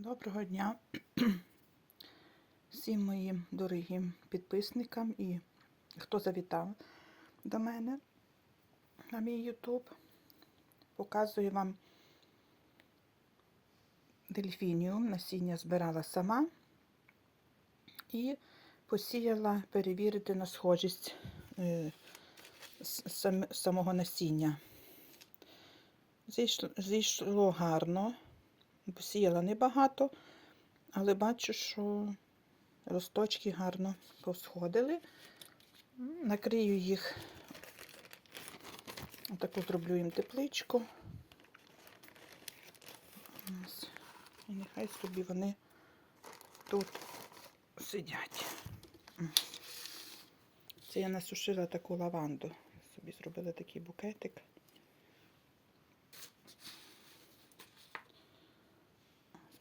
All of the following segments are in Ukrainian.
Доброго дня всім моїм дорогим підписникам і хто завітав до мене на мій YouTube. Показую вам дельфініум. Насіння збирала сама і посіяла перевірити на схожість е, сам- самого насіння. Зійшло гарно. Посіяла небагато, але бачу, що росточки гарно посходили. Накрию їх, таку зроблю їм тепличку. І нехай собі вони тут сидять. Це я насушила таку лаванду. Собі зробила такий букетик.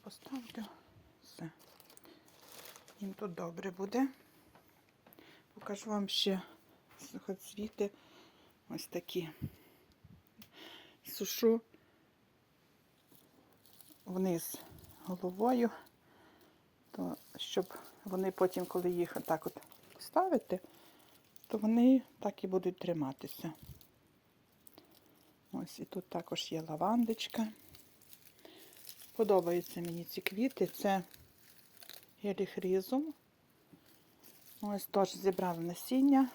Поставлю. Все. Їм тут добре буде. Покажу вам ще сухоцвіти. Ось такі. Сушу вниз головою, то щоб вони потім, коли їх отак от ставити, то вони так і будуть триматися. Ось і тут також є лавандочка. Подобаються мені ці квіти. Це геліхризум. Ось теж зібрала насіння.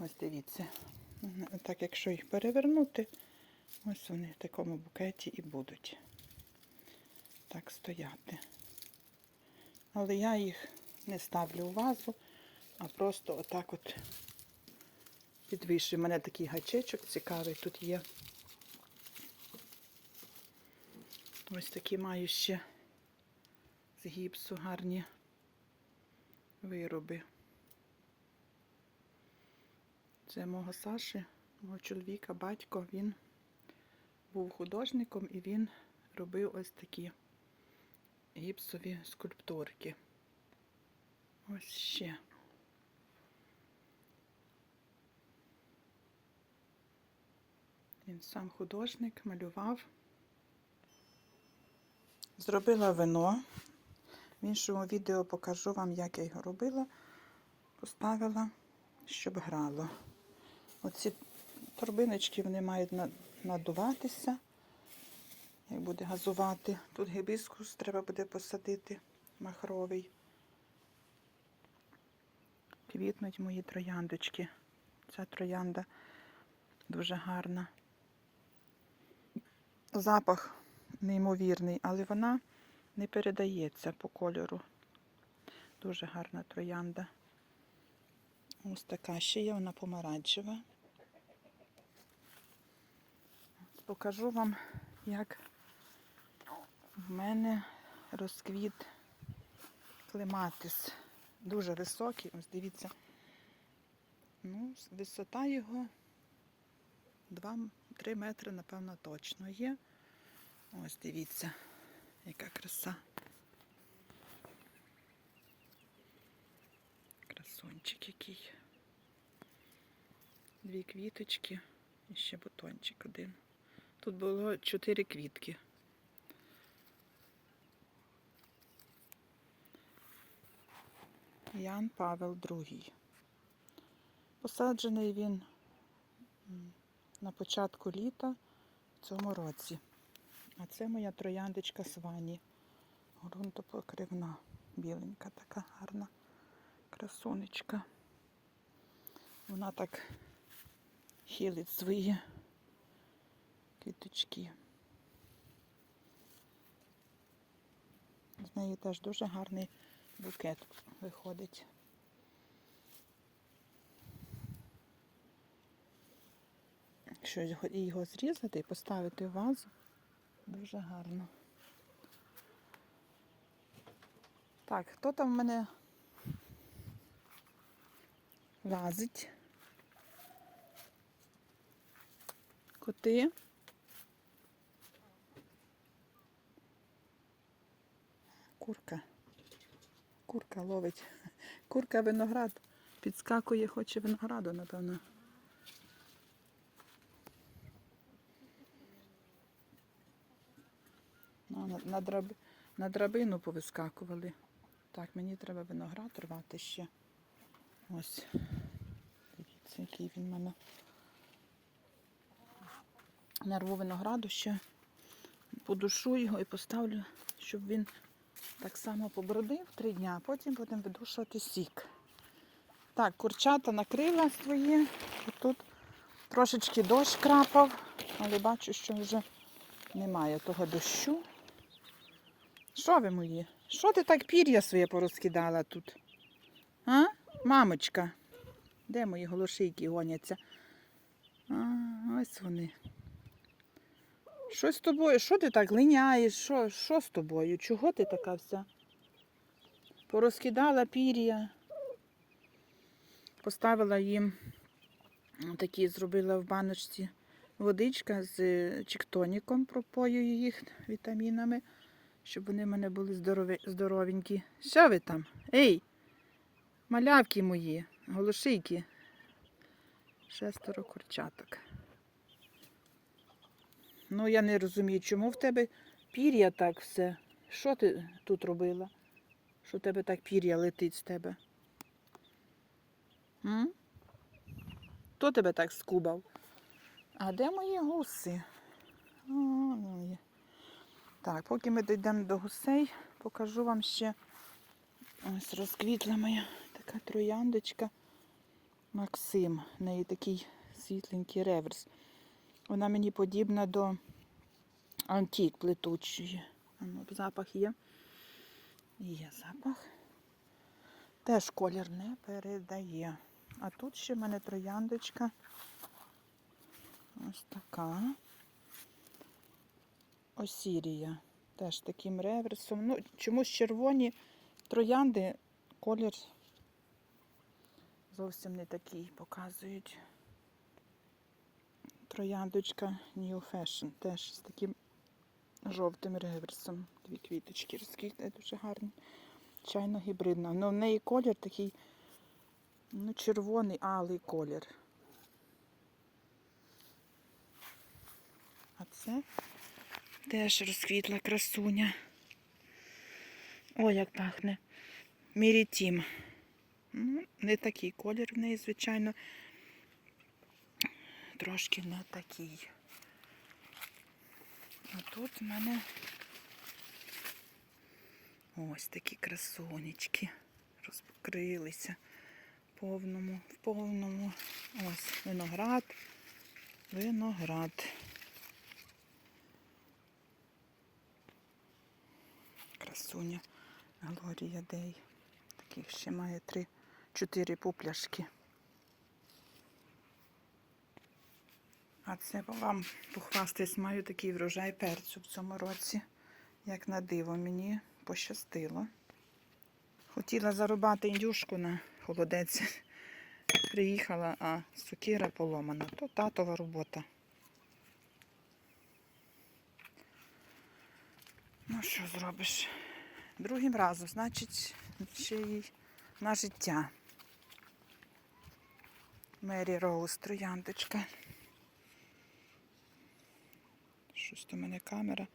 Ось дивіться. Так, якщо їх перевернути, ось вони в такому букеті і будуть так стояти. Але я їх не ставлю у вазу, а просто отак от підвішую. У мене такий гачечок цікавий тут є. Ось такі маю ще з гіпсу гарні вироби. Це мого Саші, мого чоловіка, батько, він був художником і він робив ось такі гіпсові скульптурки. Ось ще. Він сам художник, малював. Зробила вино. В іншому відео покажу вам, як я його робила. Поставила, щоб грало. Оці торбиночки вони мають надуватися, як буде газувати. Тут гібіскус треба буде посадити махровий. Квітнуть мої трояндочки. Ця троянда дуже гарна. Запах неймовірний, але вона не передається по кольору. Дуже гарна троянда. Ось така ще є, вона помаранчева. Покажу вам, як в мене розквіт клематис. Дуже високий, ось дивіться. Ну, висота його 2-3 метри, напевно, точно є. Ось дивіться, яка краса. Красунчик який. Дві квіточки і ще бутончик один. Тут було чотири квітки. Ян Павел II. Посаджений він на початку літа в цьому році. А це моя трояндочка Свані. Грунтопокривна, біленька, така гарна красунечка. Вона так хилить свої квіточки. З неї теж дуже гарний букет виходить. Його- його зрізати і поставити в вазу, дуже гарно. Так, хто там в мене лазить? Коти. Курка. Курка ловить. Курка виноград. Підскакує, хоче винограду, напевно. Ну, Вона на, драб, на драбину повискакували. Так, мені треба виноград рвати ще. Ось. Дивіться, який він в мене. Нарву винограду ще подушу його і поставлю, щоб він так само побродив три дня, а потім будемо видушувати сік. Так, курчата накрила свої. Тут трошечки дощ крапав, але бачу, що вже немає того дощу. Що ви мої? Що ти так пір'я своє порозкидала тут? А? Мамочка. Де мої голошийки гоняться? А, ось вони. Що з тобою? Що ти так линяєш? Що, що з тобою? Чого ти така вся? Порозкидала пір'я. Поставила їм такі, зробила в баночці водичка з е, чіктоніком, пропоюю їх вітамінами, щоб вони в мене були здорові, здоровенькі. Що ви там? Ей, малявки мої, голошийки. Шестеро курчаток. Ну, я не розумію, чому в тебе пір'я так все. Що ти тут робила? Що в тебе так пір'я летить з тебе? М? Хто тебе так скубав? А де мої гуси? О, є. Так, поки ми дійдемо до гусей, покажу вам ще ось розквітла моя така трояндочка Максим. В неї такий світленький реверс. Вона мені подібна до антик плетучої. Ну, запах є. Є запах. Теж колір не передає. А тут ще в мене трояндочка. Ось така. Осірія. Теж таким реверсом. Ну, чомусь червоні троянди, колір зовсім не такий показують. Трояндочка New Fashion. Теж з таким жовтим реверсом. Дві квіточки розквітне дуже гарні. Чайно гібридна. Ну, в неї колір такий, ну, червоний, алий колір. А це теж розквітла красуня. О, як пахне. Мірітім. Ну, не такий колір в неї, звичайно. Трошки не такий. А тут в мене ось такі красунечки розпокрилися в повному, в повному. Ось виноград, виноград. Красуня Глорія Дей. Таких ще має три, чотири пупляшки. А це вам похвастаюсь, маю такий врожай перцю в цьому році. Як на диво, мені пощастило. Хотіла зарубати індюшку на холодець. Приїхала, а сокира поломана. То татова робота. Ну, що зробиш? Другим разом, значить, ще й на життя. Мері Роуз, трояндочка. Щось в мене камера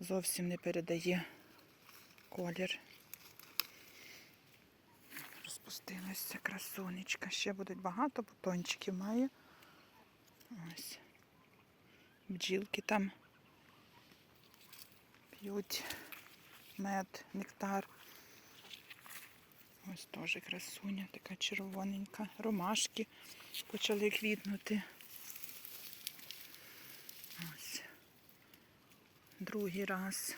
зовсім не передає колір. Розпустилася красунечка. Ще буде багато бутончиків має. Ось. Бджілки там п'ють мед, нектар. Ось теж красуня, така червоненька. Ромашки почали квітнути. Ось. Другий раз.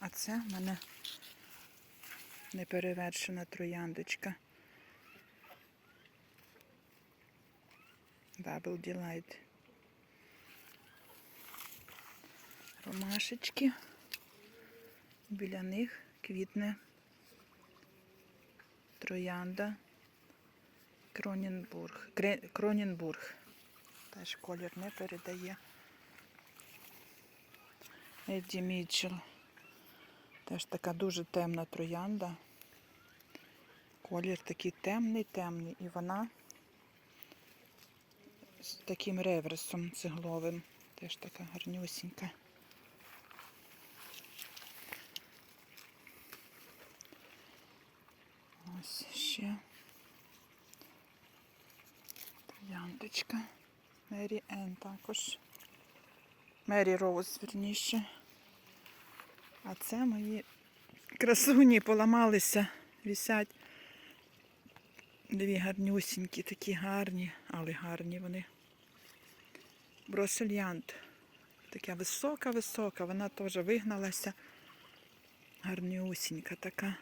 А це в мене неперевершена трояндочка. Double Delight. Ромашечки. Біля них квітне троянда Кроненбург. Гре- Кроненбург. Теж колір не передає. Едді Мітчелл. Теж така дуже темна троянда. Колір такий темний, темний. І вона з таким реверсом цегловим. Теж така гарнюсінька. Ось ще. Трояндочка. Мері Ен також. Мері Роуз, верніше. А це мої красуні поламалися, висять. Дві гарнюсінькі, такі гарні, але гарні вони. Бросельянт. Така висока-висока, вона теж вигналася. Гарнюсінька така.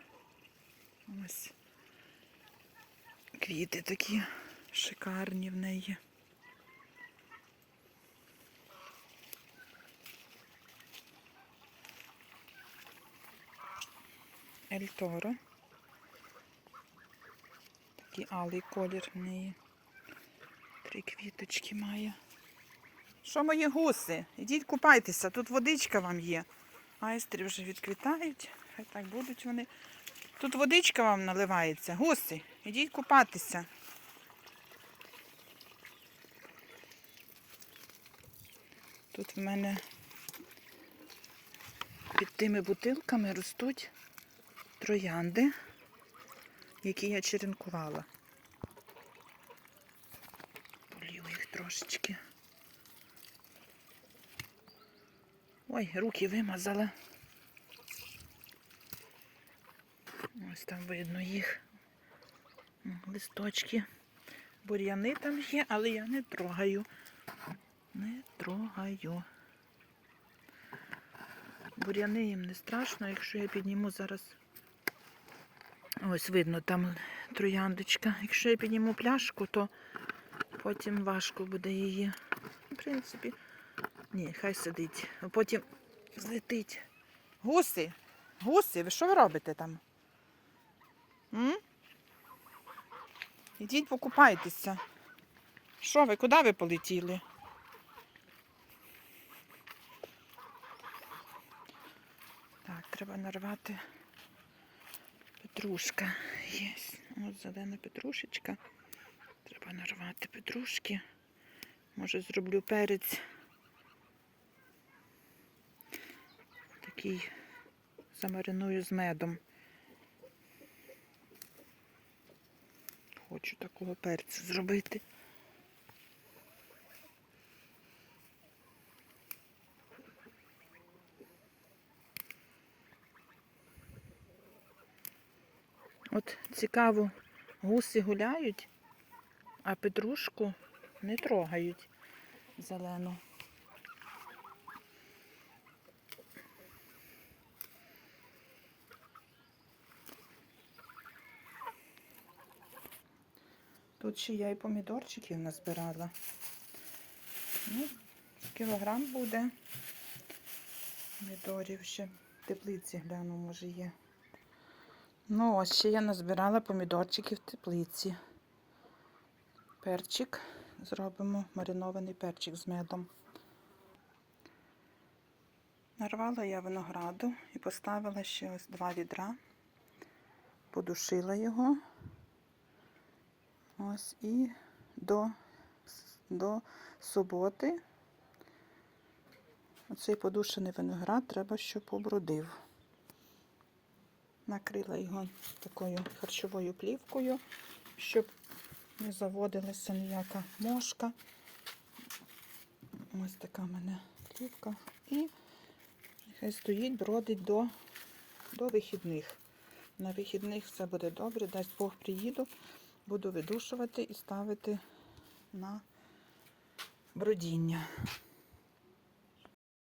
Ось. Квіти такі шикарні в неї. Ель Торо. Такий алий колір в неї. Три квіточки має. Що мої гуси? Ідіть купайтеся, тут водичка вам є. Айстри вже відквітають, хай так будуть вони. Тут водичка вам наливається. Гуси, ідіть купатися. Тут в мене під тими бутилками ростуть троянди, які я черенкувала. Полью їх трошечки. Ой, руки вимазала. Ось там видно їх. Листочки. Бур'яни там є, але я не трогаю. Не трогаю. Бур'яни їм не страшно, якщо я підніму зараз. Ось видно там трояндочка. Якщо я підніму пляшку, то потім важко буде її. В принципі, ні, хай сидить. Потім злетить. Гуси, гуси, ви що ви робите там? М? Ідіть покупайтеся. Що ви, куди ви полетіли? Так, треба нарвати петрушка. Є. Ось зелена петрушечка. Треба нарвати петрушки. Може зроблю перець. Такий замариную з медом. Хочу такого перцю зробити. От цікаво, гуси гуляють, а петрушку не трогають зелену. Тут ще я і помідорчиків назбирала. Ну, кілограм буде. Помідорів ще в теплиці гляну, може є. Ну, ось ще я назбирала помідорчиків в теплиці. Перчик зробимо, маринований перчик з медом. Нарвала я винограду і поставила ще ось два відра. Подушила його. Ось і до, до суботи оцей подушений виноград треба, щоб обродив. Накрила його такою харчовою плівкою, щоб не заводилася ніяка мошка. Ось така в мене плівка. І нехай стоїть, бродить до, до вихідних. На вихідних все буде добре, дасть Бог приїду, буду видушувати і ставити на бродіння.